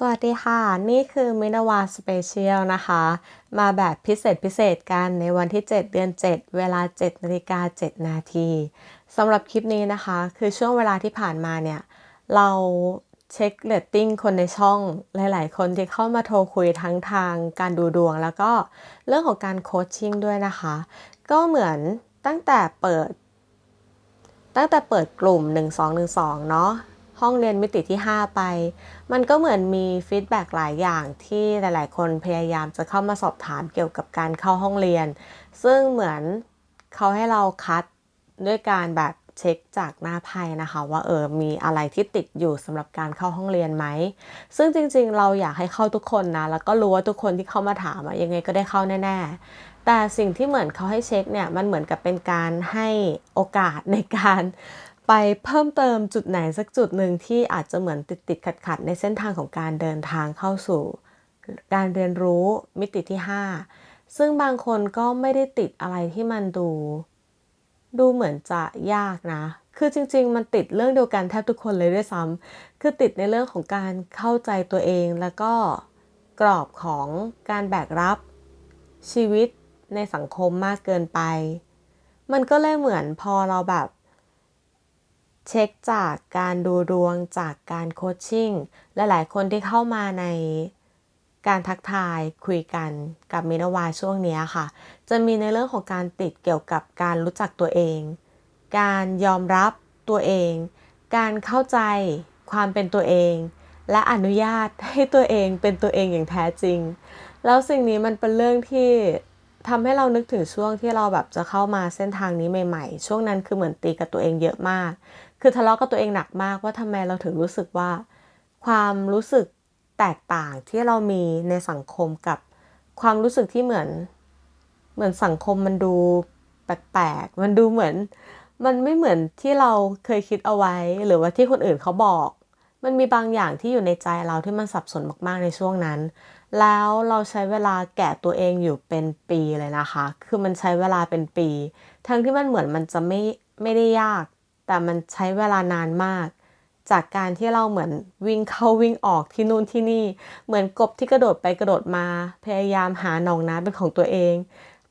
สวัสดีค่ะ นี่คือมินาวาสเปเชียลนะคะ มาแบบพิเศษพิเศษกันในวันที่ 7 เดือน 7 เวลา7นาฬิกา7นาทีสำหรับคลิปนี้นะคะ คือช่วงเวลาที่ผ่านมาเนี่ย เราเช็คเรตติ้งคนในช่องหลาย ๆ คนที่เข้ามาโทรคุยทั้งทางการดูดวง แล้วก็เรื่องของการโคชชิ่งด้วยนะคะ ก็เหมือนตั้งแต่เปิด ตั้งแต่เปิดกลุ่ม 1212 เนาะ ห้องเรียนมิติที่ 5 ไป มันก็เหมือนมีฟีดแบ็หลายอย่างที่หลายๆ คนพยายามจะเข้ามาสอบถามเกี่ยวกับการเข้าห้องเรียน ซึ่งเหมือนเขาให้เราคัดด้วยการแบบเช็คจากหน้าไพ่นะคะ ว่าเออมีอะไรที่ติดอยู่สำหรับการเข้าห้องเรียนไหม ซึ่งจริงๆ เราอยากให้เข้าทุกคนนะ แล้วก็รู้ว่าทุกคนที่เข้ามาถามอะยังไงก็ได้เข้าแน่ๆ แต่สิ่งที่เหมือนเขาให้เช็คเนี่ย มันเหมือนกับเป็นการให้โอกาสในการ ไปเพิ่มเติมจุดไหนสักจุดหนึ่งที่อาจจะเหมือนติดติดขัดขัดในเส้นทางของการเดินทางเข้าสู่ การเรียนรู้มิติที่ 5 ซึ่งบางคนก็ไม่ได้ติดอะไรที่มันดู ดูเหมือนจะยากนะ คือจริง ๆ มันติดเรื่องเดียวกันแทบทุกคนเลยด้วยซ้ำคือติดในเรื่องของการเข้าใจตัวเองแล้วก็กรอบของการแบกรับชีวิตในสังคมมากเกินไป มันก็เลยเหมือนพอเราแบบ เช็คจากการดูดวงจากการโคชชิ่งและหลายคนที่เข้ามาในการทักทายคุยกันกับมินาวาช่วงนี้ค่ะ จะมีในเรื่องของการติดเกี่ยวกับการรู้จักตัวเอง การยอมรับตัวเอง การเข้าใจความเป็นตัวเอง และอนุญาตให้ตัวเองเป็นตัวเองอย่างแท้จริง แล้วสิ่งนี้มันเป็นเรื่องที่ทำให้เรานึกถึงช่วงที่เราแบบจะเข้ามาเส้นทางนี้ใหม่ ๆ ช่วงนั้นคือเหมือนตีกับตัวเองเยอะมาก คือทะเลาะกับตัวเองหนักมากว่าทำไมเราถึงรู้สึกว่า ความรู้สึกแตกต่างที่เรามีในสังคมกับความรู้สึกที่เหมือน เหมือนสังคมมันดูแปลกๆ มันดูเหมือน มันไม่เหมือนที่เราเคยคิดเอาไว้ หรือว่าที่คนอื่นเขาบอก มันมีบางอย่างที่อยู่ในใจเราที่มันสับสนมากๆในช่วงนั้น แล้วเราใช้เวลาแกะตัวเองอยู่เป็นปีเลยนะคะ คือมันใช้เวลาเป็นปี ทั้งที่มันเหมือนมันจะไม่ไม่ได้ยาก แต่มันใช้เวลานานมาก จากการที่เราเหมือนวิ่งเข้าวิ่งออกที่นู่นที่นี่ เหมือนกบที่กระโดดไปกระโดดมา พยายามหาหนองน้ำเป็นของตัวเอง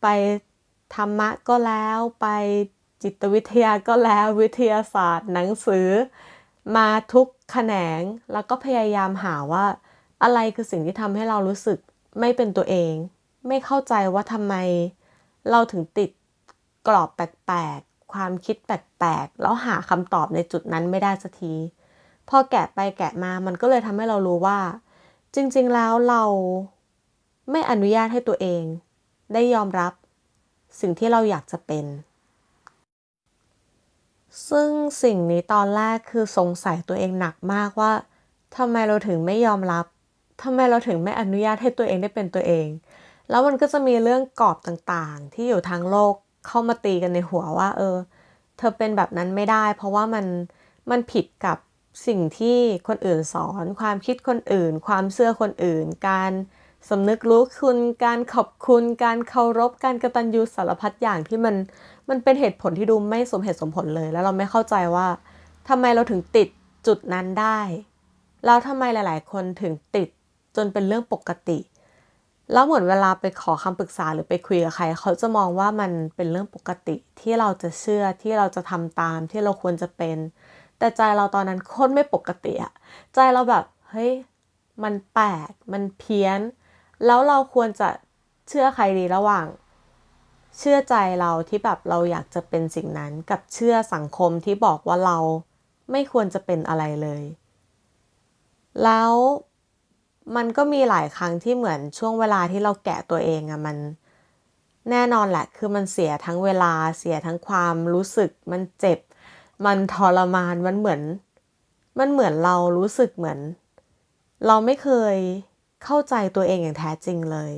ไปธรรมะก็แล้วไปจิตวิทยาก็แล้ววิทยาศาสตร์ หนังสือ มาทุกแขนงแล้วก็พยายามหาว่า อะไรคือสิ่งที่ทำให้เรารู้สึกไม่เป็นตัวเอง ไม่เข้าใจว่าทำไม เราถึงติดกรอบแปลก ความคิดแปลกๆ แล้วหาคำตอบในจุดนั้นไม่ได้สักที พอแกะไปแกะมามันก็เลยทำให้เรารู้ว่า จริงๆแล้วเราไม่อนุญาตให้ตัวเอง ได้ยอมรับสิ่งที่เราอยากจะเป็น ซึ่งสิ่งนี้ตอนแรกคือสงสัยตัวเองหนักมากว่าทำไมเราถึงไม่ยอมรับทำไมเราถึงไม่อนุญาตให้ตัวเองได้เป็นตัวเอง แล้วมันก็จะมีเรื่องกรอบต่างๆ ที่อยู่ทางโลก เข้ามาตีกันในหัวว่า เออ เธอเป็นแบบนั้นไม่ได้ เพราะว่ามันมันผิดกับสิ่งที่คนอื่นสอน ความคิดคนอื่น ความเชื่อคนอื่น การสำนึกรู้คุณการขอบคุณ การเคารพ การกระตันยูสารพัดอย่างที่มันมันเป็นเหตุผลที่ดูไม่สมเหตุสมผลเลย แล้วเราไม่เข้าใจว่าทำไมเราถึงติดจุดนั้นได้ แล้วทำไมหลาย ๆ คนถึงติดจนเป็นเรื่องปกติ แล้วเหมือนเวลาไปขอคำปรึกษาหรือไปคุยกับใคร เขาจะมองว่ามันเป็นเรื่องปกติที่เราจะเชื่อที่เราจะทำตามที่เราควรจะเป็น แต่ใจเราตอนนั้นโคตรไม่ปกติอะใจเราแบบเฮ้ยมันแปลกมันเพี้ยน แล้วเราควรจะเชื่อใครดีระหว่าง เชื่อใจเราที่แบบเราอยากจะเป็นสิ่งนั้นกับเชื่อสังคมที่บอกว่าเราไม่ควรจะเป็นอะไรเลย แล้ว มันก็มีหลายครั้งที่เหมือนช่วงเวลาที่เราแกะตัวเองอะมันแน่นอนแหละ คือมันเสียทั้งเวลาเสียทั้งความรู้สึก มันเจ็บ มันทรมานมันเหมือน มันเหมือนเรารู้สึกเหมือน เราไม่เคยเข้าใจตัวเองอย่างแท้จริงเลย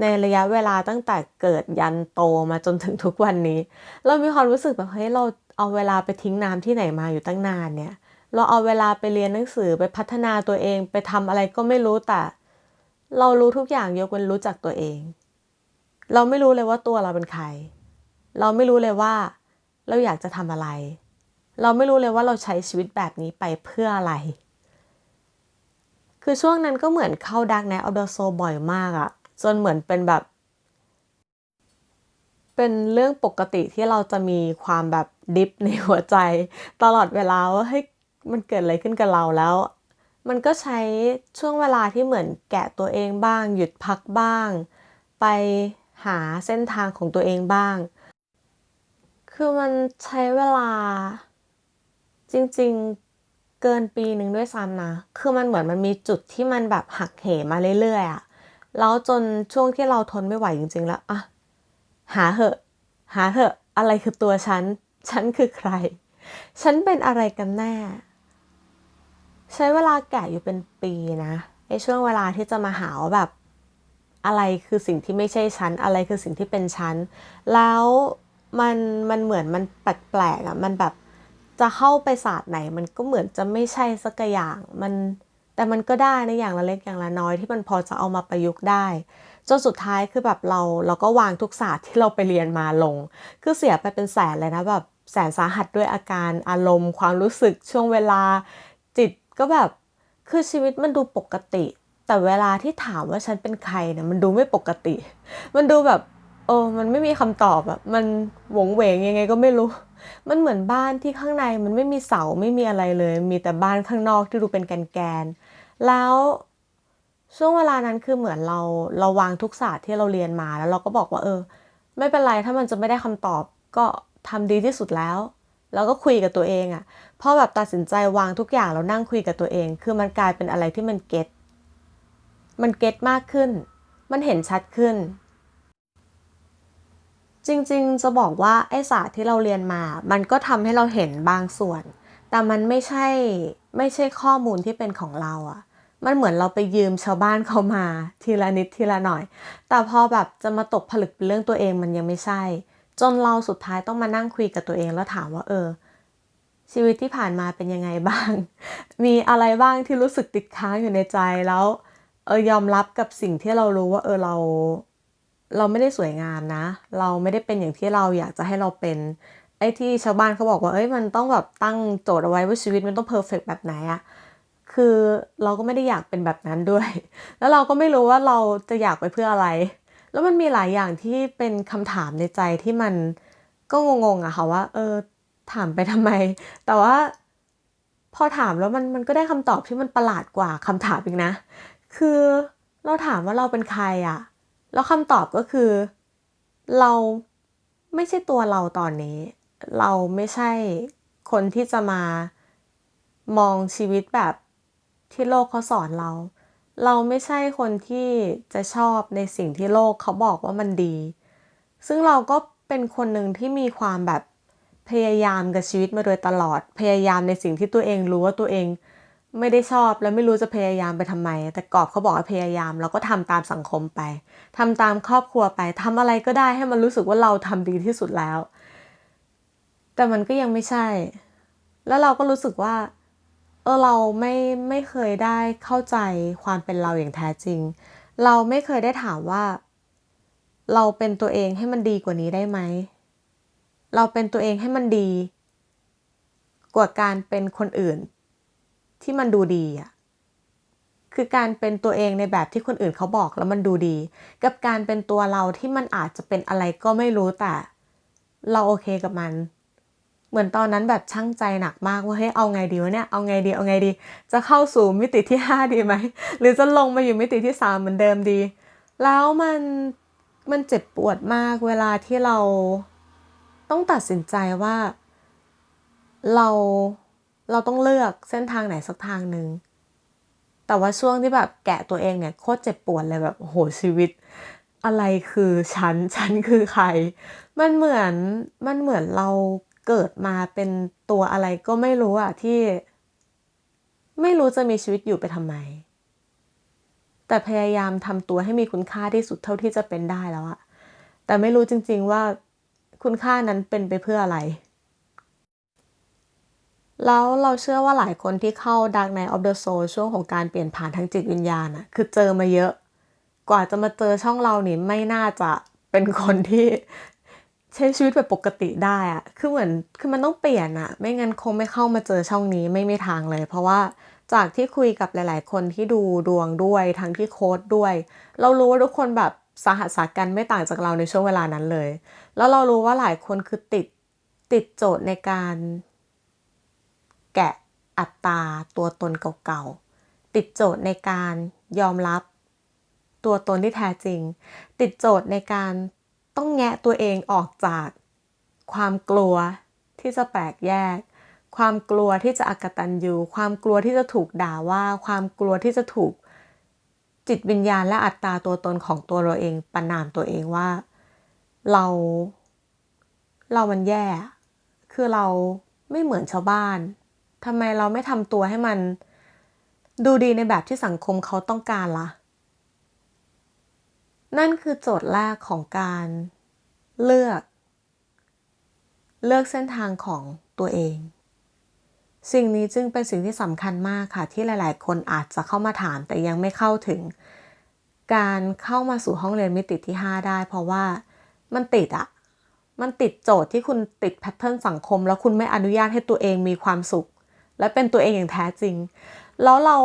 ในระยะเวลาตั้งแต่เกิดยันโตมาจนถึงทุกวันนี้ เรามีความรู้สึกแบบเฮ้ยเราเอาเวลาไปทิ้งน้ำที่ไหนมาอยู่ตั้งนานเนี่ย เราเอาเวลาไปเรียนหนังสือไปพัฒนาตัวเองไปทำอะไรก็ไม่รู้แต่ เรารู้ทุกอย่างยกเว้นรู้จักตัวเอง เราไม่รู้เลยว่าตัวเราเป็นใคร เราไม่รู้เลยว่า เราอยากจะทำอะไร เราไม่รู้เลยว่าเราใช้ชีวิตแบบนี้ไปเพื่ออะไร คือช่วงนั้นก็เหมือนเข้า Dark Night of the Soul บ่อยมากอะจนเหมือนเป็นแบบ เป็นเรื่องปกติที่เราจะมีความแบบดิฟในหัวใจ ตลอดเวลาว่าเฮ้ย มันเกิดอะไรขึ้นกับเราแล้ว มันก็ใช้ช่วงเวลาที่เหมือนแกะตัวเองบ้าง หยุดพักบ้าง ไปหาเส้นทางของตัวเองบ้าง คือมันใช้เวลาจริงๆเกินปีหนึ่งด้วยซ้ำนะ คือมันเหมือนมันมีจุดที่มันแบบหักเหมาเรื่อยๆอะแล้วจนช่วงที่เราทนไม่ไหวจริง ๆ แล้วอะหาเหอะ หาเหอะ อะไรคือตัวฉัน ฉันคือใคร ฉันเป็นอะไรกันแน่ ใช้เวลาแกะอยู่เป็นปีนะไอช่วงเวลาที่จะมาหาว่าแบบอะไรคือสิ่งที่ไม่ใช่ฉันอะไรคือสิ่งที่เป็นฉันแล้วมันมันเหมือนมันแปลกๆอะ่ะมันแบบจะเข้าไปศาสตร์ไหน มันก็เหมือนจะไม่ใช่สักอย่างมันแต่มันก็ได้ในะอย่างละเล็กอย่างละน้อยที่มันพอจะเอามาประยุกต์ได้จนสุดท้ายคือแบบเราเราก็วางทุกศาสตร์ที่เราไปเรียนมาลง คือเสียไปเป็นแสนเลยนะแบบแสนสาหัสด้วยอาการอารมณ์ ความรู้สึกช่วงเวลา ก็แบบคือชีวิตมันดูปกติ แต่เวลาที่ถามว่าฉันเป็นใครเนี่ยมันดูไม่ปกติ มันดูแบบเออมันไม่มีคำตอบอะมันหวงเหวงยังไงก็ไม่รู้ มันเหมือนบ้านที่ข้างในมันไม่มีเสาไม่มีอะไรเลย มีแต่บ้านข้างนอกที่ดูเป็นแกนๆแล้วช่วงเวลานั้นคือเหมือนเราเราวางทุกศาสตร์ที่เราเรียนมาแล้วเราก็บอกว่าเออ ไม่เป็นไรถ้ามันจะไม่ได้คำตอบก็ทำดีที่สุดแล้ว แล้วก็คุยกับตัวเองอะพอแบบตัดสินใจวางทุกอย่างแล้วนั่งคุยกับตัวเอง คือมันกลายเป็นอะไรที่มันเก็ตมันเก็ตมากขึ้น มันเห็นชัดขึ้น จริงๆ จะบอกว่าไอ้ศาสตร์ที่เราเรียนมา มันก็ทำให้เราเห็นบางส่วน แต่มันไม่ใช่ไม่ใช่ข้อมูลที่เป็นของเราอะมันเหมือนเราไปยืมชาวบ้านเขามา ทีละนิดทีละหน่อย แต่พอแบบจะมาตกผลึกเป็นเรื่องตัวเองมันยังไม่ใช่ จนเราสุดท้ายต้องมานั่งคุยกับตัวเองแล้วถามว่าเออ ชีวิตที่ผ่านมาเป็นยังไงบ้าง มีอะไรบ้างที่รู้สึกติดค้างอยู่ในใจแล้ว เออยอมรับกับสิ่งที่เรารู้ว่า เออเรา เราไม่ได้สวยงามนะ เราไม่ได้เป็นอย่างที่เราอยากจะให้เราเป็นไอ้ที่ชาวบ้านเขาบอกว่าเอ้ยมันต้องแบบตั้งโจทย์เอาไว้ว่าชีวิตมันต้องเพอร์เฟกแบบไหนอะคือเราก็ไม่ได้อยากเป็นแบบนั้นด้วย แล้วเราก็ไม่รู้ว่าเราจะอยากไปเพื่ออะไร แล้วมันมีหลายอย่างที่เป็นคำถามในใจที่มันก็งงๆอะค่ะว่า เออ ถามไปทำไม แต่ว่าพอถามแล้วมันมันก็ได้คำตอบที่มันประหลาดกว่าคำถามอีกนะ คือเราถามว่าเราเป็นใครอะแล้วคำตอบก็คือ เราไม่ใช่ตัวเราตอนนี้ เราไม่ใช่คนที่จะมามองชีวิตแบบที่โลกเขาสอนเรา เราไม่ใช่คนที่จะชอบในสิ่งที่โลกเขาบอกว่ามันดี ซึ่งเราก็เป็นคนหนึ่งที่มีความแบบพยายามกับชีวิตมาโดยตลอด พยายามในสิ่งที่ตัวเองรู้ว่าตัวเองไม่ได้ชอบแล้วไม่รู้จะพยายามไปทำไม แต่กอบเขาบอกว่าพยายามเราก็ทำตามสังคมไปทำตามครอบครัวไปทำอะไรก็ได้ให้มันรู้สึกว่าเราทำดีที่สุดแล้ว แต่มันก็ยังไม่ใช่ แล้วเราก็รู้สึกว่า ออเราไม่ไม่เคยได้เข้าใจความเป็นเราอย่างแท้จริง เราไม่เคยได้ถามว่า เราเป็นตัวเองให้มันดีกว่านี้ได้ไหม เราเป็นตัวเองให้มันดี กว่าการเป็นคนอื่น ที่มันดูดีอะคือการเป็นตัวเองในแบบที่คนอื่นเขาบอกแล้วมันดูดี กับการเป็นตัวเราที่มันอาจจะเป็นอะไรก็ไม่รู้แต่ เราโอเคกับมัน เหมือนตอนนั้นแบบช่างใจหนักมากว่าเฮ้ยเอาไงดีวะเนี่ยเอาไงดีเอาไงดี จะเข้าสู่มิติที่ 5 ดีไหมหรือจะลงมาอยู่มิติที่ 3 เหมือนเดิมดี แล้วมันมันเจ็บปวดมากเวลาที่เราต้องตัดสินใจว่า เราเราต้องเลือกเส้นทางไหนสักทางหนึ่งแต่ว่าช่วงที่แบบแกะตัวเองเนี่ยโคตรเจ็บปวดเลยแบบโหชีวิต อะไรคือฉันฉันคือใคร มันเหมือนมันเหมือนเรา เกิดมาเป็นตัวอะไรก็ไม่รู้อะที่ ไม่รู้จะมีชีวิตอยู่ไปทำไม แต่พยายามทำตัวให้มีคุณค่าที่สุดเท่าที่จะเป็นได้แล้วอะแต่ไม่รู้จริง ๆว่าคุณค่านั้นเป็นไปเพื่ออะไร แล้วเราเชื่อว่าหลายคนที่เข้า Dark Night of the Soul ช่วงของการเปลี่ยนผ่านทางจิตวิญญาณอะคือเจอมาเยอะ กว่าจะมาเจอช่องเรานี่ไม่น่าจะเป็นคนที่ ใช้ชีวิตแบบปกติได้อะคือเหมือน คือมันต้องเปลี่ยนอะไม่งั้นคงไม่เข้ามาเจอช่องนี้ไม่มีทางเลย เพราะว่าจากที่คุยกับหลาย ๆ คนที่ดูดวงด้วย ทั้งที่โค้ดด้วย เรารู้ว่าทุกคนแบบสาหัสสากันไม่ต่างจากเราในช่วงเวลานั้นเลย แล้วเรารู้ว่าหลายคนคือติดติดโจทย์ในการแกะอัตราตัวตนเก่าๆ ติดโจทย์ในการยอมรับตัวตนที่แท้จริง ติดโจทย์ในการ ต้องแงะตัวเองออกจาก ความกลัวที่จะแปลกแยก ความกลัวที่จะอกตันยูความกลัวที่จะถูกด่าว่า ความกลัวที่จะถูกจิตวิญญาณและอัตตาตัวตนของตัวเราเองประนามตัวเองว่า เรา เรามันแย่ คือเราไม่เหมือนชาวบ้านทำไมเราไม่ทำตัวให้มัน ดูดีในแบบที่สังคมเขาต้องการละ่ะ นั่นคือโจทย์แรกของการเลือก เลือกเส้นทางของตัวเอง สิ่งนี้จึงเป็นสิ่งที่สำคัญมากค่ะ ที่หลาย ๆ คนอาจจะเข้ามาถามแต่ยังไม่เข้าถึง การเข้ามาสู่ห้องเรียนมิติที่ 5 ได้ เพราะว่ามันติดอะมันติดโจทย์ที่คุณติดแพทเทิร์นสังคม แล้วคุณไม่อนุญาตให้ตัวเองมีความสุข และเป็นตัวเองอย่างแท้จริง แล้วเรา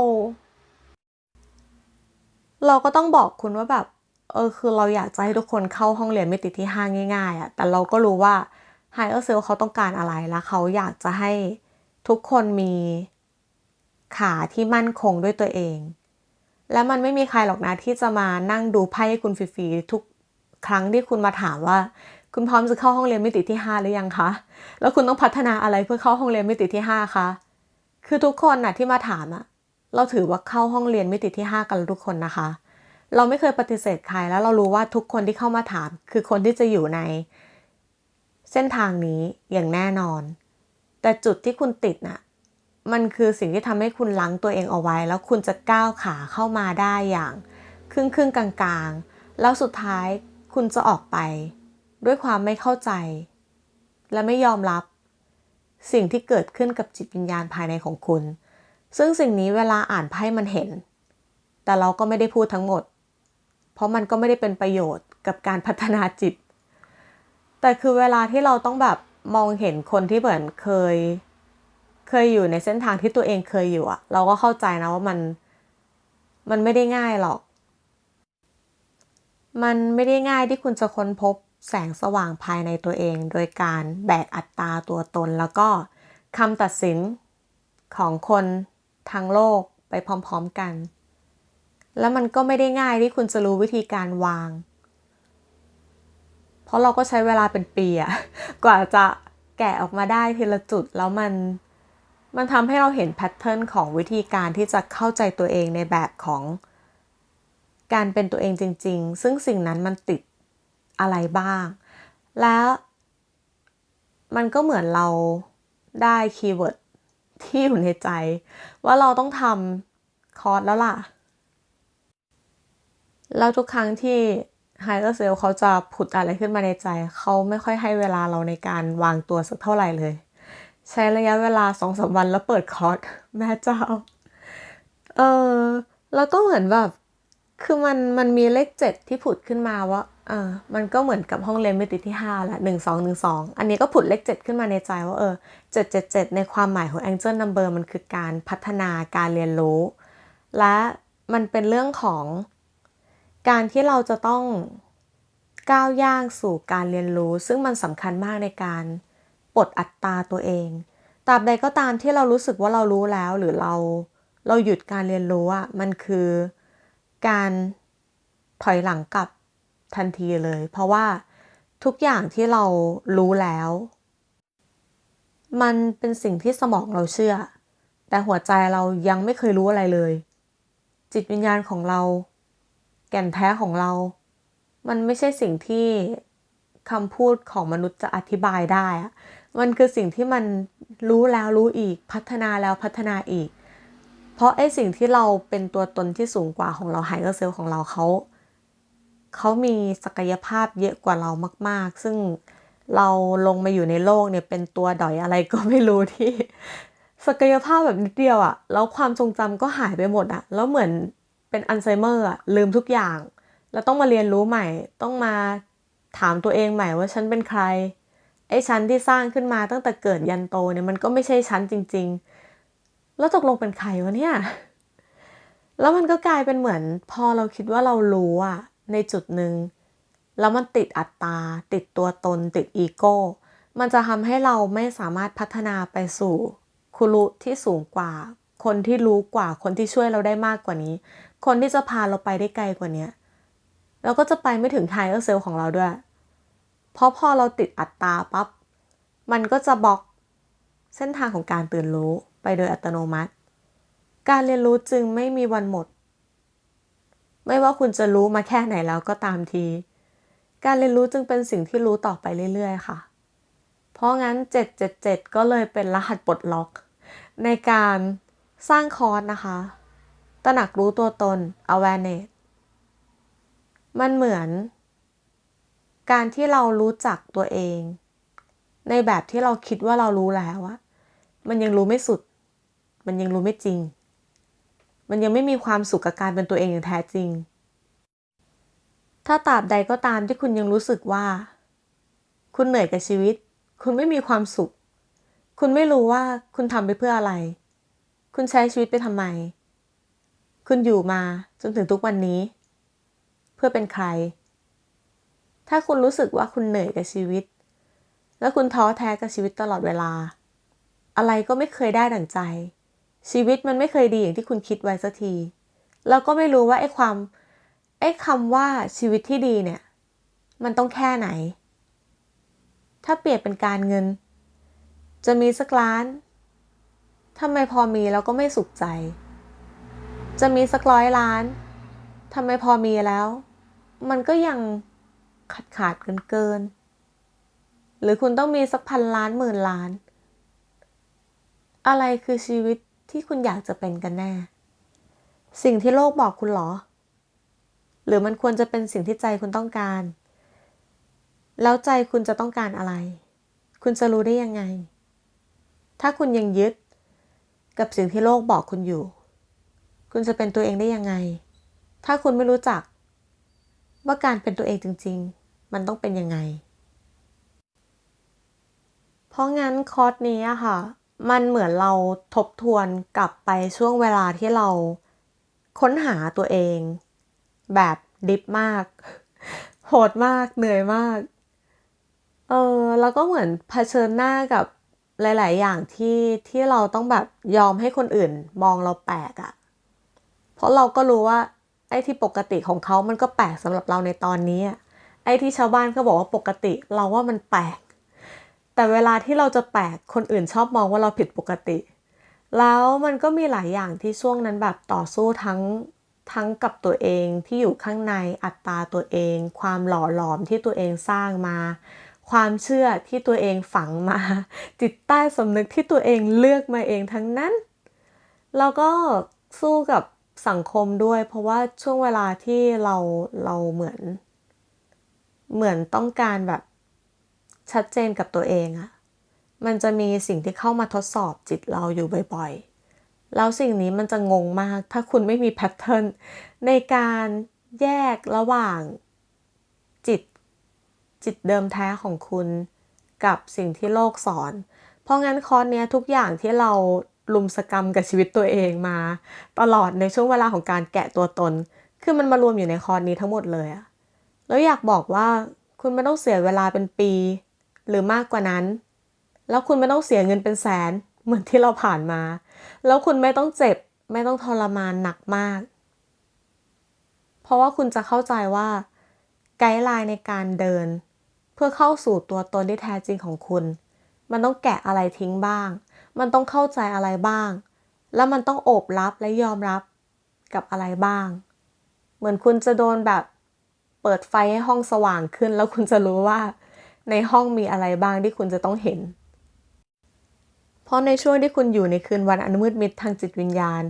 เราก็ต้องบอกคุณว่าแบบ เออคือเราอยากจะให้ทุกคนเข้าห้องเรียนมิติที่5ง่ายๆอะ่ะแต่เราก็รู้ว่าไฮเออร์เซลเขาต้องการอะไรแล้วเขาอยากจะให้ทุกคนมีขาที่มั่นคงด้วยตัวเอง และมันไม่มีใครหรอกนะที่จะมานั่งดูไพ่ให้คุณฟรีๆทุกครั้งที่คุณมาถามว่า คุณพร้อมจะเข้าห้องเรียนมิติที่ 5 หรือยังคะ แล้วคุณต้องพัฒนาอะไรเพื่อเข้าห้องเรียนมิติที่ 5 คะ คือทุกคนน่ะที่มาถามอะเราถือว่าเข้าห้องเรียนมิติที่ 5 กันทุกคนนะคะ เราไม่เคยปฏิเสธใครแล้วเรารู้ว่าทุกคนที่เข้ามาถาม คือคนที่จะอยู่ใน เส้นทางนี้อย่างแน่นอน แต่จุดที่คุณติดน่ะมันคือสิ่งที่ทำให้คุณลังตัวเองเอาไว้ แล้วคุณจะก้าวขาเข้ามาได้อย่าง ครึ่งครึ่งกลางๆ แล้วสุดท้ายคุณจะออกไป ด้วยความไม่เข้าใจ และไม่ยอมรับ สิ่งที่เกิดขึ้นกับจิตวิญญาณภายในของคุณ ซึ่งสิ่งนี้เวลาอ่านไพ่มันเห็น แต่เราก็ไม่ได้พูดทั้งหมด เพราะมันก็ไม่ได้เป็นประโยชน์กับการพัฒนาจิต แต่คือเวลาที่เราต้องแบบมองเห็นคนที่เหมือนเคย เคยอยู่ในเส้นทางที่ตัวเองเคยอยู่อะเราก็เข้าใจนะว่ามัน มันไม่ได้ง่ายหรอก มันไม่ได้ง่ายที่คุณจะค้นพบแสงสว่างภายในตัวเอง โดยการแบกอัตราตัวตน แล้วก็คำตัดสินของคนทั้งโลกไปพร้อมๆกัน แล้วมันก็ไม่ได้ง่ายที่คุณจะรู้วิธีการวาง เพราะเราก็ใช้เวลาเป็นปีอะกว่าจะแกะออกมาได้ทีละจุดแล้วมันมันทำให้เราเห็นแพทเทิร์นของวิธีการที่จะเข้าใจตัวเองในแบบของ การเป็นตัวเองจริง ๆ ซึ่งสิ่งนั้นมันติดอะไรบ้าง แล้วมันก็เหมือนเราได้คีย์เวิร์ดที่อยู่ในใจ ว่าเราต้องทำคอร์สแล้วล่ะ แล้วทุกครั้งที่ไฮเออร์เซลเขาจะผุดอะไรขึ้นมาในใจ เขาไม่ค่อยให้เวลาเราในการวางตัวสักเท่าไหร่เลย ใช้ระยะเวลาสองสาวันแล้วเปิดคอร์สแม่เจ้า เออแล้วก็เหมือนแบบ คือมันมันมีเลขเจ็ดที่ผุดขึ้นมาว่าเอ่ามันก็เหมือนกับห้องเรียนมิติที่5แหละหนึ่งสองหนึ่งสองอันนี้ก็ผุดเลข7ขึ้นมาในใจว่าเออเจ็ดเจ็ดเจ็ดในความหมายของ Angel Number มันคือการพัฒนาการเรียนรู้ และมันเป็นเรื่องของ การที่เราจะต้องก้าวย่างสู่การเรียนรู้ ซึ่งมันสำคัญมากในการปลดอัตราตัวเองตราบใดก็ตามที่เรารู้สึกว่าเรารู้แล้วหรือเราเราหยุดการเรียนรู้อะมันคือการถอยหลังกลับทันทีเลย เพราะว่าทุกอย่างที่เรารู้แล้ว มันเป็นสิ่งที่สมองเราเชื่อ แต่หัวใจเรายังไม่เคยรู้อะไรเลย จิตวิญญาณของเรา แก่นแท้ของเรา มันไม่ใช่สิ่งที่คำพูดของมนุษย์จะอธิบายได้อะมันคือสิ่งที่มันรู้แล้วรู้อีก พัฒนาแล้วพัฒนาอีก เพราะไอ้สิ่งที่เราเป็นตัวตนที่สูงกว่าของเราไฮเออร์เซลของเราเขา เขามีศักยภาพเยอะกว่าเรามาก ๆ ซึ่งเราลงมาอยู่ในโลกเนี่ยเป็นตัวดอยอะไรก็ไม่รู้ที่ ศักยภาพแบบนิดเดียวอะแล้วความทรงจำก็หายไปหมดอะแล้วเหมือน เป็นอัลไซเมอร์อะลืมทุกอย่าง แล้วต้องมาเรียนรู้ใหม่ ต้องมาถามตัวเองใหม่ว่าฉันเป็นใคร ไอ้ฉันที่สร้างขึ้นมาตั้งแต่เกิดยันโตเนี่ยมันก็ไม่ใช่ฉันจริง ๆ แล้วตกลงเป็นใครวะเนี่ย แล้วมันก็กลายเป็นเหมือน พอเราคิดว่าเรารู้อะในจุดหนึ่งแล้วมันติดอัตตา ติดตัวตน ติดอีโก้ มันจะทำให้เราไม่สามารถพัฒนาไปสู่คุรุที่สูงกว่า คนที่รู้กว่า คนที่ช่วยเราได้มากกว่านี้ คนที่จะพาเราไปได้ไกลกว่านี้เราก็จะไปไม่ถึงไฮเออร์เซลของเราด้วย เพราะพอเราติดอัตตาปั๊บ มันก็จะบล็อกเส้นทางของการตื่นรู้ไปโดยอัตโนมัติ การเรียนรู้จึงไม่มีวันหมด ไม่ว่าคุณจะรู้มาแค่ไหนแล้วก็ตามที การเรียนรู้จึงเป็นสิ่งที่รู้ต่อไปเรื่อยๆ ค่ะ เพราะงั้น 777 ก็เลยเป็นรหัสปลดล็อก ในการสร้างคอร์สนะคะ ตระหนักรู้ตัวตน awareness มันเหมือน การที่เรารู้จักตัวเอง ในแบบที่เราคิดว่าเรารู้แล้วอะมันยังรู้ไม่สุด มันยังรู้ไม่จริง มันยังไม่มีความสุขกับการเป็นตัวเองอย่างแท้จริง ถ้าตราบใดก็ตามที่คุณยังรู้สึกว่า คุณเหนื่อยกับชีวิต คุณไม่มีความสุข คุณไม่รู้ว่าคุณทำไปเพื่ออะไร คุณใช้ชีวิตไปทำไม คุณอยู่มาจนถึงทุกวันนี้ เพื่อเป็นใคร ถ้าคุณรู้สึกว่าคุณเหนื่อยกับชีวิต แล้วคุณท้อแท้กับชีวิตตลอดเวลา อะไรก็ไม่เคยได้ดั่งใจ ชีวิตมันไม่เคยดีอย่างที่คุณคิดไว้สักที แล้วก็ไม่รู้ว่าไอ้ความไอ้คำว่าชีวิตที่ดีเนี่ย มันต้องแค่ไหน ถ้าเปรียบเป็นการเงิน จะมีสักล้านทำไมพอมีแล้วก็ไม่สุขใจ จะมีสักร้อยล้านทำไมพอมีแล้ว มันก็ยังขาดขาดเกินเกิน หรือคุณต้องมีสักพันล้านหมื่นล้าน อะไรคือชีวิตที่คุณอยากจะเป็นกันแน่ สิ่งที่โลกบอกคุณหรอ หรือมันควรจะเป็นสิ่งที่ใจคุณต้องการ แล้วใจคุณจะต้องการอะไร คุณจะรู้ได้ยังไง ถ้าคุณยังยึดกับสิ่งที่โลกบอกคุณอยู่ คุณจะเป็นตัวเองได้ยังไง ถ้าคุณไม่รู้จัก ว่าการเป็นตัวเองจริง ๆ มันต้องเป็นยังไง เพราะงั้นคอร์สนี้อะค่ะ มันเหมือนเราทบทวนกลับไปช่วงเวลาที่เราค้นหาตัวเอง แบบดิฟมาก โหดมากเหนื่อยมากเออแล้วก็เหมือนเผชิญหน้ากับหลาย ๆ อย่างที่ที่เราต้องแบบยอมให้คนอื่นมองเราแปลกอะ ราะเราก็รู้ว่าไอ้ที่ปกติของเขามันก็แปลกสำหรับเราในตอนนี้ ไอ้ที่ชาวบ้านเขาบอกว่าปกติเราว่ามันแปลก แต่เวลาที่เราจะแปลกคนอื่นชอบมองว่าเราผิดปกติ แล้วมันก็มีหลายอย่างที่ช่วงนั้นแบบต่อสู้ทั้งทั้งกับตัวเองที่อยู่ข้างในอัตตาตัวเอง ความหล่อหลอมที่ตัวเองสร้างมา ความเชื่อที่ตัวเองฝังมา จิตใต้สำนึกที่ตัวเองเลือกมาเองทั้งนั้น แล้วก็สู้กับ สังคมด้วย เพราะว่าช่วงเวลาที่เราเราเหมือน เหมือนต้องการแบบชัดเจนกับตัวเองอะมันจะมีสิ่งที่เข้ามาทดสอบจิตเราอยู่บ่อยๆ แล้วสิ่งนี้มันจะงงมาก ถ้าคุณไม่มีแพทเทิร์นในการแยกระหว่างจิตจิตเดิมแท้ของคุณกับสิ่งที่โลกสอน เพราะงั้นคอร์สเนี้ยทุกอย่างที่เรา ลุมสกรรมกับชีวิตตัวเองมา ตลอดในช่วงเวลาของการแกะตัวตน คือมันมารวมอยู่ในคอร์สนี้ทั้งหมดเลยอะแล้วอยากบอกว่าคุณไม่ต้องเสียเวลาเป็นปี หรือมากกว่านั้น แล้วคุณไม่ต้องเสียเงินเป็นแสนเหมือนที่เราผ่านมา แล้วคุณไม่ต้องเจ็บ ไม่ต้องทรมานหนักมาก เพราะว่าคุณจะเข้าใจว่าไกด์ไลน์ในการเดิน เพื่อเข้าสู่ตัวตนที่แท้จริงของคุณ มันต้องแกะอะไรทิ้งบ้าง มันต้องเข้าใจอะไรบ้าง แล้วมันต้องโอบรับและยอมรับกับอะไรบ้าง เหมือนคุณจะโดนแบบเปิดไฟให้ห้องสว่างขึ้น แล้วคุณจะรู้ว่า ในห้องมีอะไรบ้างที่คุณจะต้องเห็น เพราะในช่วงที่คุณอยู่ในคืนวันอันมืดมิดทางจิตวิญญาณ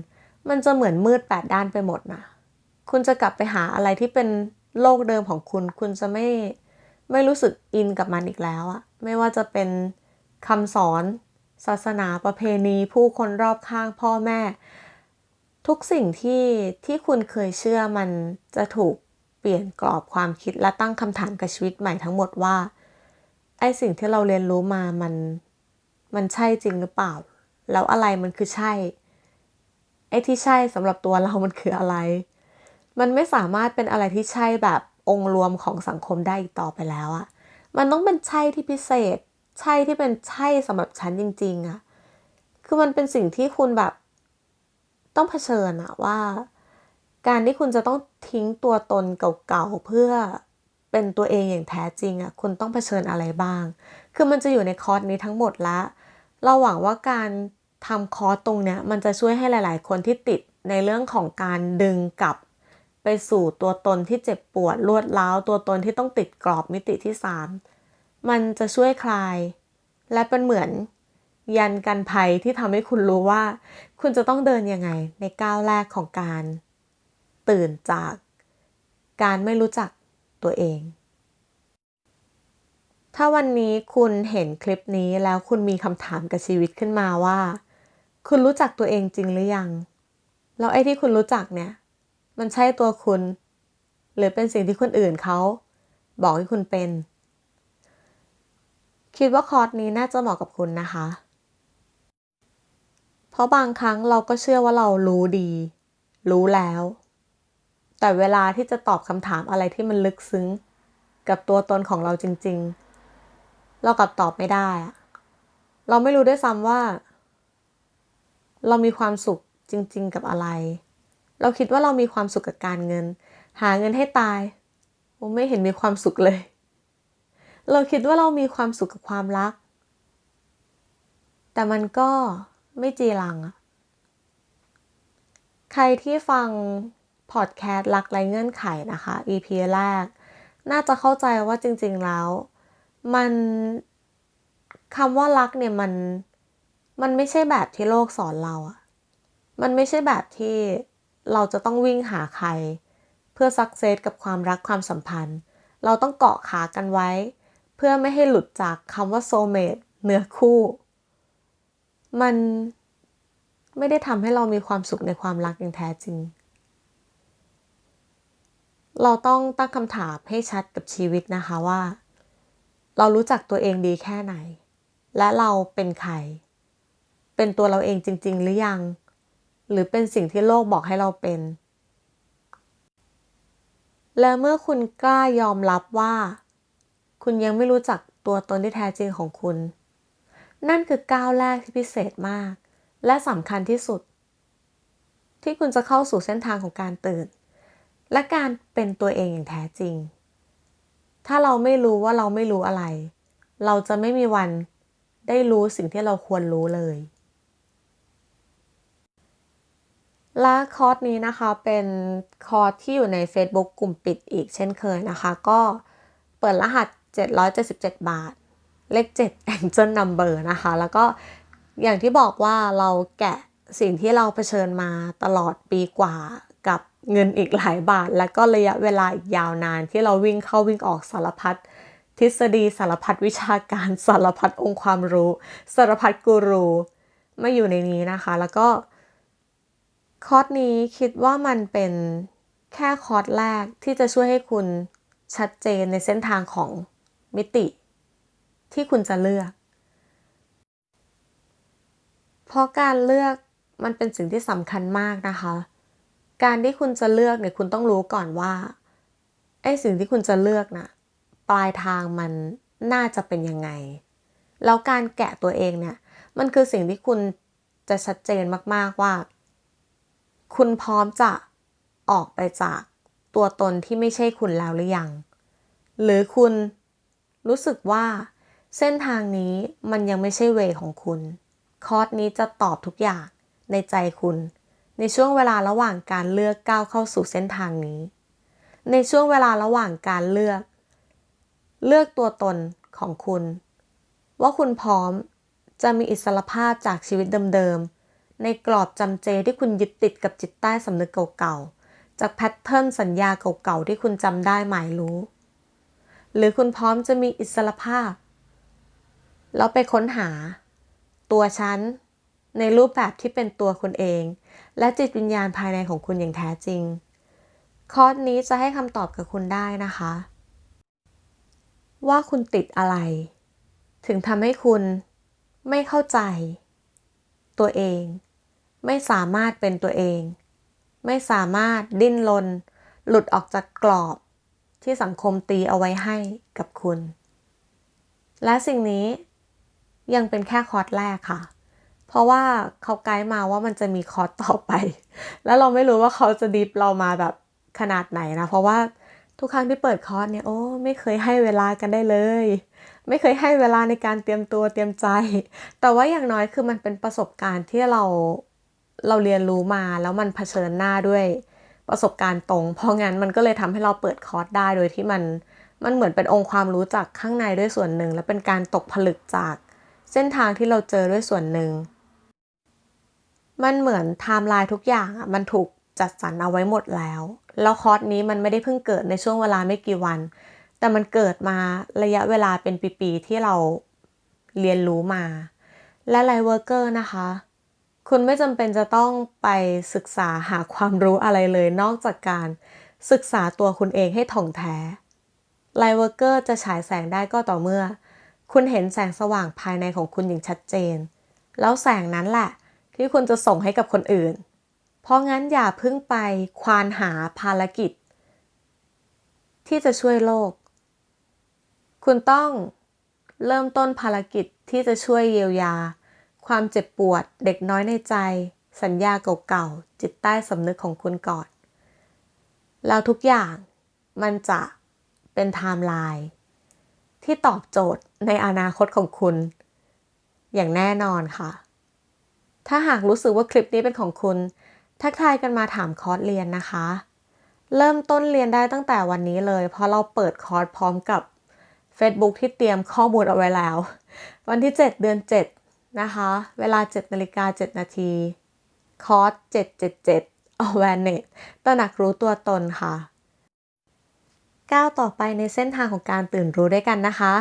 มันจะเหมือนมืดแปดด้านไปหมดนะคุณจะกลับไปหาอะไรที่เป็นโลกเดิมของคุณ คุณจะไม่ไม่รู้สึกอินกับมันอีกแล้วอะไม่ว่าจะเป็นคำสอน ศาสนาประเพณีผู้คนรอบข้างพ่อแม่ ทุกสิ่งที่ที่คุณเคยเชื่อมันจะถูกเปลี่ยนกรอบความคิดและตั้งคำถามกับชีวิตใหม่ทั้งหมดว่าไอสิ่งที่เราเรียนรู้มามันมันใช่จริงหรือเปล่า แล้วอะไรมันคือใช่ ไอที่ใช่สำหรับตัวเรามันคืออะไร มันไม่สามารถเป็นอะไรที่ใช่แบบองค์รวมของสังคมได้อีกต่อไปแล้วอะมันต้องเป็นใช่ที่พิเศษ ใช่ที่เป็นใช่สำหรับฉันจริง ๆอะคือมันเป็นสิ่งที่คุณแบบ ต้องเผชิญอะว่า การที่คุณจะต้องทิ้งตัวตนเก่าๆเพื่อเป็นตัวเองอย่างแท้จริงอะคุณต้องเผชิญอะไรบ้าง คือมันจะอยู่ในคอร์สนี้ทั้งหมดละ เราหวังว่าการทำคอร์สตรงเนี้ยมันจะช่วยให้หลาย ๆ คนที่ติดในเรื่องของการดึงกลับไปสู่ตัวตนที่เจ็บปวดรวดร้าวตัวตนที่ต้องติดกรอบมิติที่สา มันจะช่วยคลาย และเป็นเหมือนยันกันภัยที่ทำให้คุณรู้ว่า คุณจะต้องเดินยังไงในก้าวแรกของการ ตื่นจากการไม่รู้จักตัวเอง ถ้าวันนี้คุณเห็นคลิปนี้แล้วคุณมีคำถามกับชีวิตขึ้นมาว่า คุณรู้จักตัวเองจริงหรือยัง แล้วไอ้ที่คุณรู้จักเนี่ย มันใช่ตัวคุณ หรือเป็นสิ่งที่คนอื่นเขา บอกให้คุณเป็น คิดว่าคอร์สนี้น่าจะเหมาะกับคุณนะคะ เพราะบางครั้งเราก็เชื่อว่าเรารู้ดี รู้แล้ว แต่เวลาที่จะตอบคำถามอะไรที่มันลึกซึ้ง กับตัวตนของเราจริง ๆ เรากลับตอบไม่ได้อะเราไม่รู้ด้วยซ้ำว่า เรามีความสุขจริง ๆ กับอะไร เราคิดว่าเรามีความสุขกับการเงิน หาเงินให้ตาย ผมไม่เห็นมีความสุขเลย เราคิดว่าเรามีความสุขกับความรัก แต่มันก็ไม่จีรังอะใครที่ฟังพอดแคสต์รักไรเงื่อนไขนะคะ EP แรก น่าจะเข้าใจว่าจริงๆแล้ว มันคำว่ารักเนี่ยมันมันไม่ใช่แบบที่โลกสอนเราอะมันไม่ใช่แบบที่เราจะต้องวิ่งหาใคร เพื่อซักเซสกับความรักความสัมพันธ์ เราต้องเกาะขากันไว้ เพื่อไม่ให้หลุดจากคำว่าโซเมตเนื้อคู่ มันไม่ได้ทำให้เรามีความสุขในความรักอย่างแท้จริง เราต้องตั้งคำถามให้ชัดกับชีวิตนะคะว่า เรารู้จักตัวเองดีแค่ไหน และเราเป็นใคร เป็นตัวเราเองจริง ๆ หรือยัง หรือเป็นสิ่งที่โลกบอกให้เราเป็น และเมื่อคุณกล้ายอมรับว่า คุณยังไม่รู้จักตัวตนที่แท้จริงของคุณ นั่นคือก้าวแรกที่พิเศษมาก และสำคัญที่สุด ที่คุณจะเข้าสู่เส้นทางของการตื่น และการเป็นตัวเองอย่างแท้จริง ถ้าเราไม่รู้ว่าเราไม่รู้อะไร เราจะไม่มีวันได้รู้สิ่งที่เราควรรู้เลย และคอร์สนี้นะคะเป็นคอร์สที่อยู่ใน Facebook กลุ่มปิดอีกเช่นเคยนะคะ ก็เปิดรหัส 777 บาท เลข7 Angel Number นะคะ แล้วก็อย่างที่บอกว่าเราแกะสิ่งที่เราเผชิญมาตลอดปีกว่ากับเงินอีกหลายบาท และก็ระยะเวลาอีกยาวนานที่เราวิ่งเข้าวิ่งออกสารพัดทฤษฎีสารพัดวิชาการสารพัดองค์ความรู้ สารพัดกูรูมาอยู่ในนี้นะคะ แล้วก็ คอร์สนี้คิดว่ามันเป็นแค่คอร์สแรกที่จะช่วยให้คุณชัดเจนในเส้นทางของ มิติ ที่คุณจะเลือก เพราะการเลือกมันเป็นสิ่งที่สำคัญมากนะคะ การที่คุณจะเลือกเนี่ยคุณต้องรู้ก่อนว่าไอ้สิ่งที่คุณจะเลือกนะปลายทางมันน่าจะเป็นยังไง แล้วการแกะตัวเองเนี่ย มันคือสิ่งที่คุณจะชัดเจนมาก ๆว่า คุณพร้อมจะออกไปจากตัวตนที่ไม่ใช่คุณแล้วหรือยัง หรือคุณ รู้สึกว่า เส้นทางนี้มันยังไม่ใช่เวของคุณ คอร์สนี้จะตอบทุกอย่างในใจคุณ ในช่วงเวลาระหว่างการเลือกก้าวเข้าสู่เส้นทางนี้ ในช่วงเวลาระหว่างการเลือก เลือกตัวตนของคุณ ว่าคุณพร้อมจะมีอิสรภาพจากชีวิตเดิมๆ ในกรอบจำเจที่คุณยึดติดกับจิตใต้สำนึกเก่าๆ จากแพทเทิร์นสัญญาเก่าๆ ที่คุณจำได้หมายรู้ หรือคุณพร้อมจะมีอิสรภาพ แล้วไปค้นหา ตัวฉัน ในรูปแบบที่เป็นตัวคุณเอง และจิตวิญญาณภายในของคุณอย่างแท้จริง คอร์สนี้จะให้คำตอบกับคุณได้นะคะ ว่าคุณติดอะไร ถึงทำให้คุณไม่เข้าใจ ตัวเอง ไม่สามารถเป็นตัวเอง ไม่สามารถดิ้นรนหลุดออกจากกรอบ ที่สังคมตีเอาไว้ให้กับคุณ และสิ่งนี้ยังเป็นแค่คอร์สแรกค่ะ เพราะว่าเขาไกด์มาว่ามันจะมีคอร์สต่อไป แล้วเราไม่รู้ว่าเขาจะดิฟเรามาแบบขนาดไหนนะ เพราะว่าทุกครั้งที่เปิดคอร์สเนี่ยโอ้ไม่เคยให้เวลากันได้เลย ไม่เคยให้เวลาในการเตรียมตัวเตรียมใจ แต่ว่าอย่างน้อยคือมันเป็นประสบการณ์ที่เราเราเรียนรู้มาแล้วมันเผชิญหน้าด้วย ประสบการณ์ตรง เพราะงั้นมันก็เลยทำให้เราเปิดคอร์สได้โดยที่มันมันเหมือนเป็นองค์ความรู้จากข้างในด้วยส่วนหนึ่ง และเป็นการตกผลึกจากเส้นทางที่เราเจอด้วยส่วนหนึ่ง มันเหมือนไทม์ไลน์ทุกอย่างอะมันถูกจัดสรรเอาไว้หมดแล้ว แล้วคอร์สนี้มันไม่ได้เพิ่งเกิดในช่วงเวลาไม่กี่วัน แต่มันเกิดมาระยะเวลาเป็นปีๆที่เราเรียนรู้มา และไลเวิร์เกอร์นะคะ คุณไม่จำเป็นจะต้องไปศึกษาหาความรู้อะไรเลยนอกจากการศึกษาตัวคุณเองให้ถ่องแท้ไลเวิร์เกอร์จะฉายแสงได้ก็ต่อเมื่อ คุณเห็นแสงสว่างภายในของคุณอย่างชัดเจน แล้วแสงนั้นแหละที่คุณจะส่งให้กับคนอื่น เพราะงั้นอย่าเพิ่งไปควานหาภารกิจ ที่จะช่วยโลก คุณต้องเริ่มต้นภารกิจที่จะช่วยเยียวยา ความเจ็บปวด เด็กน้อยในใจ สัญญาเก่าๆ จิตใต้สำนึกของคุณก่อน แล้วทุกอย่างมันจะเป็นไทม์ไลน์ที่ตอบโจทย์ในอนาคตของคุณ อย่างแน่นอนค่ะ ถ้าหากรู้สึกว่าคลิปนี้เป็นของคุณ ทักทายกันมาถามคอร์สเรียนนะคะ เริ่มต้นเรียนได้ตั้งแต่วันนี้เลย เพราะเราเปิดคอร์สพร้อมกับ Facebook ที่เตรียมข้อมูลเอาไว้แล้ว วันที่ 7 เดือน 7 นะคะ เวลา7นาฬิกา7นาทีคอร์ส777 awareness ตระหนักรู้ตัวตนค่ะก้าวต่อไปในเส้นทางของการตื่นรู้ด้วยกันนะคะ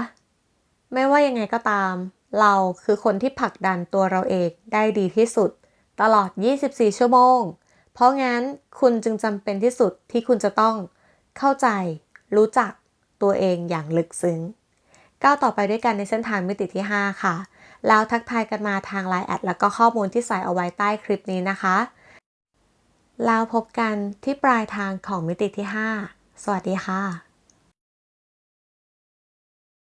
ไม่ว่ายังไงก็ตาม เราคือคนที่ผลักดันตัวเราเองได้ดีที่สุด ตลอด 24 ชั่วโมง เพราะงั้นคุณจึงจำเป็นที่สุดที่คุณจะต้องเข้าใจ รู้จักตัวเองอย่างลึกซึ้งก้าวต่อไปด้วยกันในเส้นทางมิติที่ 5 ค่ะ แล้วทักทายกันมาทางไลน์แอดแล้วก็ข้อมูลที่ใส่เอาไว้ใต้คลิปนี้นะคะ แล้วพบกันที่ปลายทางของมิติที่ 5 สวัสดีค่ะ